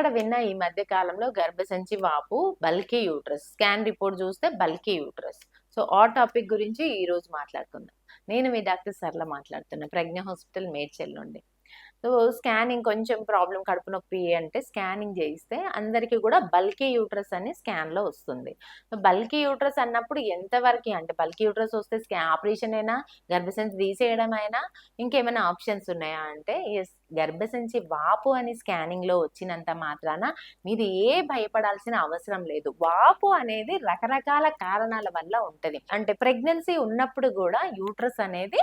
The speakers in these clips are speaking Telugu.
ఎక్కడ విన్నా ఈ మధ్య కాలంలో గర్భసంచి వాపు బల్కీ యూట్రస్. స్కాన్ రిపోర్ట్ చూస్తే బల్కీ యూట్రస్. సో ఆ టాపిక్ గురించి ఈ రోజు మాట్లాడుకుందాం. నేను మీ డాక్టర్ సర్ల మాట్లాడుతున్నా ప్రజ్ఞ హాస్పిటల్ మేడ్చెల్ నుండి. సో స్కానింగ్ కొంచెం ప్రాబ్లం కడుపు నొప్పి అంటే స్కానింగ్ చేయిస్తే అందరికీ కూడా బల్కీ యూట్రస్ అని స్కాన్లో వస్తుంది. సో బల్కీ యూట్రస్ అన్నప్పుడు ఎంతవరకు అంటే బల్కీ యూట్రస్ వస్తే స్కా ఆపరేషన్ అయినా గర్భసంచి తీసేయడం అయినా ఇంకేమైనా ఆప్షన్స్ ఉన్నాయా అంటే ఎస్ గర్భసంచి వాపు అని స్కానింగ్లో వచ్చినంత మాత్రాన మీరు ఏ భయపడాల్సిన అవసరం లేదు. వాపు అనేది రకరకాల కారణాల వల్ల ఉంటుంది. అంటే ప్రెగ్నెన్సీ ఉన్నప్పుడు కూడా యూట్రస్ అనేది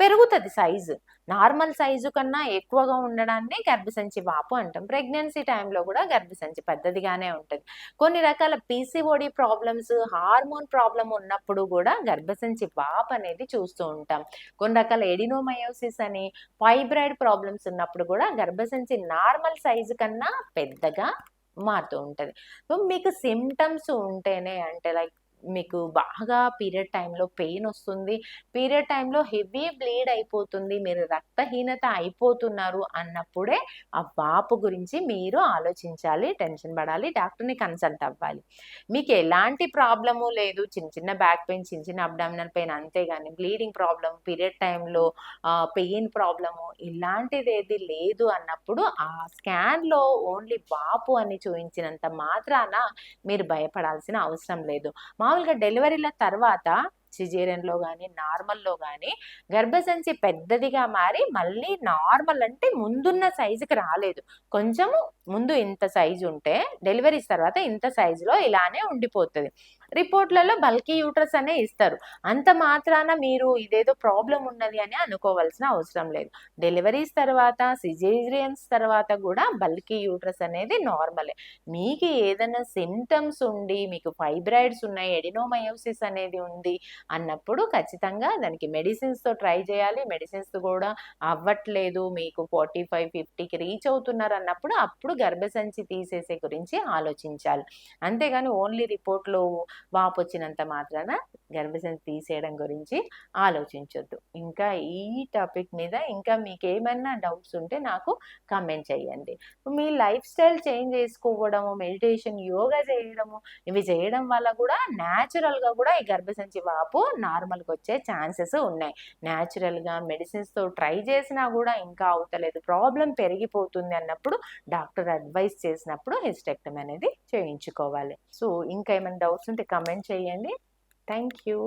పెరుగుతుంది సైజు. నార్మల్ సైజు కన్నా ఎక్కువగా ఉండడాన్ని గర్భసంచి వాపు అంటాం. ప్రెగ్నెన్సీ టైంలో కూడా గర్భసంచి పెద్దదిగానే ఉంటుంది. కొన్ని రకాల పీసీఓడి ప్రాబ్లమ్స్ హార్మోన్ ప్రాబ్లం ఉన్నప్పుడు కూడా గర్భసంచి వాపు అనేది చూస్తూ ఉంటాం. కొన్ని రకాల ఎడినోమయోసిస్ అని ఫైబ్రాయిడ్ ప్రాబ్లమ్స్ ఉన్నప్పుడు కూడా గర్భసంచి నార్మల్ సైజు కన్నా పెద్దగా మారుతూ ఉంటుంది. సో మీకు సిమ్టమ్స్ ఉంటేనే అంటే లైక్ మీకు బాగా పీరియడ్ టైంలో పెయిన్ వస్తుంది. పీరియడ్ టైంలో హెవీ బ్లీడ్ అయిపోతుంది. మీరు రక్తహీనత అయిపోతున్నారు అన్నప్పుడే ఆ వాపు గురించి మీరు ఆలోచించాలి టెన్షన్ పడాలి డాక్టర్ని కన్సల్ట్ అవ్వాలి. మీకు ఎలాంటి ప్రాబ్లము లేదు. చిన్న చిన్న బ్యాక్ పెయిన్ చిన్న చిన్న అబ్డామినల్ పెయిన్ అంతేగాని బ్లీడింగ్ ప్రాబ్లం పీరియడ్ టైంలో పెయిన్ ప్రాబ్లము ఇలాంటిది ఏది లేదు అన్నప్పుడు ఆ స్కాన్లో ఓన్లీ వాపు అని చూపించినంత మాత్రాన మీరు భయపడాల్సిన అవసరం లేదు. మామూలుగా డెలివరీల తర్వాత సిజేరియన్లో కానీ నార్మల్లో కానీ గర్భసంచి పెద్దదిగా మారి మళ్ళీ నార్మల్ అంటే ముందున్న సైజుకి రాలేదు. కొంచెము ముందు ఇంత సైజు ఉంటే డెలివరీస్ తర్వాత ఇంత సైజులో ఇలానే ఉండిపోతుంది. రిపోర్ట్లలో బల్కీ యూట్రస్ అనే ఇస్తారు. అంత మాత్రాన మీరు ఇదేదో ప్రాబ్లం ఉన్నది అని అనుకోవాల్సిన అవసరం లేదు. డెలివరీస్ తర్వాత సిజేరియన్స్ తర్వాత కూడా బల్కీ యూట్రస్ అనేది నార్మలే. మీకు ఏదైనా సిమ్టమ్స్ ఉండి మీకు ఫైబ్రాయిడ్స్ ఉన్నాయి ఎడినోమయోసిస్ అనేది ఉంది అన్నప్పుడు ఖచ్చితంగా దానికి మెడిసిన్స్తో ట్రై చేయాలి. మెడిసిన్స్ కూడా అవ్వట్లేదు మీకు ఫార్టీ ఫైవ్ ఫిఫ్టీకి రీచ్ అవుతున్నారు అన్నప్పుడు అప్పుడు గర్భసంచి తీసేసే గురించి ఆలోచించాలి. అంతేగాని ఓన్లీ రిపోర్ట్లో వాపు వచ్చినంత మాత్రాన గర్భసంచి తీసేయడం గురించి ఆలోచించొద్దు. ఇంకా ఈ టాపిక్ మీద ఇంకా మీకు ఏమైనా డౌట్స్ ఉంటే నాకు కమెంట్ చేయండి. మీ లైఫ్ స్టైల్ చేంజ్ చేసుకోవడము మెడిటేషన్ యోగా చేయడము ఇవి చేయడం వల్ల కూడా న్యాచురల్గా కూడా ఈ గర్భసంచి వాపు నార్మల్గా వచ్చే ఛాన్సెస్ ఉన్నాయి. న్యాచురల్గా మెడిసిన్స్తో ట్రై చేసినా కూడా ఇంకా అవుతలేదు. ప్రాబ్లం పెరిగిపోతుంది అన్నప్పుడు డాక్టర్ అడ్వైస్ చేసినప్పుడు హిస్టెక్టమ్ అనేది చేయించుకోవాలి. సో ఇంకా ఏమైనా డౌట్స్ ఉంటే కమెంట్ చేయండి. Thank you.